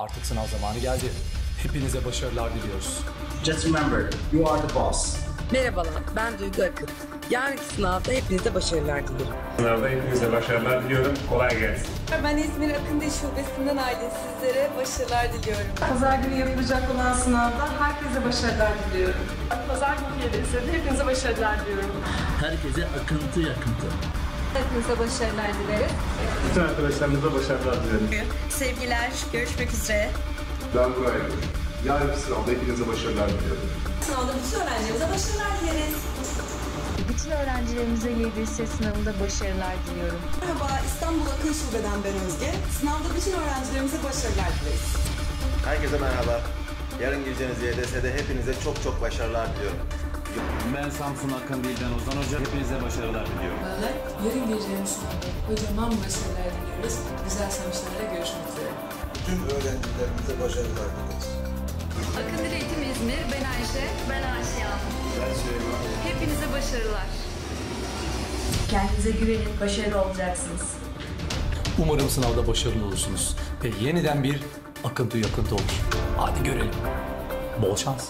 Artık sınav zamanı geldi. Hepinize başarılar diliyoruz. Just remember, you are the boss. Merhabalar, ben Duygu Akın. Yarınki sınavda hepinize başarılar dilerim. Sınavda hepinize başarılar diliyorum. Kolay gelsin. Ben İzmir Akındil Şubesi'nden Aylin sizlere başarılar diliyorum. Pazar günü yapılacak olan sınavda herkese başarılar diliyorum. Pazar günü gelirse de hepinize başarılar diliyorum. Herkese akıntı yakıntı. Hepinize başarılar dileriz. Bütün arkadaşlarımıza başarılar dilerim. Sevgiler, görüşmek üzere. Ben Buray. Yarınki sınavda hepinize başarılar diliyorum. Sınavda bütün öğrencilerimize başarılar dileriz. Bütün öğrencilerimize YDS sınavında başarılar diliyorum. Merhaba, İstanbul Akın Şube'den ben Özge. Sınavda bütün öğrencilerimize başarılar dileriz. Herkese merhaba. Yarın gireceğiniz YDS'de hepinize çok çok başarılar diliyorum. Ben Samsun Akın Dilden Ozan Hoca. Hepinize başarılar diliyorum. Yarın gireceğimiz sınavda kocaman başarılar diliyoruz. Güzel sonuçlarla görüşmek üzere. Tüm öğrencilerimize başarılar dileriz. Akıntı Eğitim İzmir, ben Ayşe. Ben Ayşe Yalçın. Hepinize başarılar. Kendinize güvenin, başarılı olacaksınız. Umarım sınavda başarılı olursunuz ve yeniden bir akıntı yakıntı olur. Hadi görelim. Bol şans.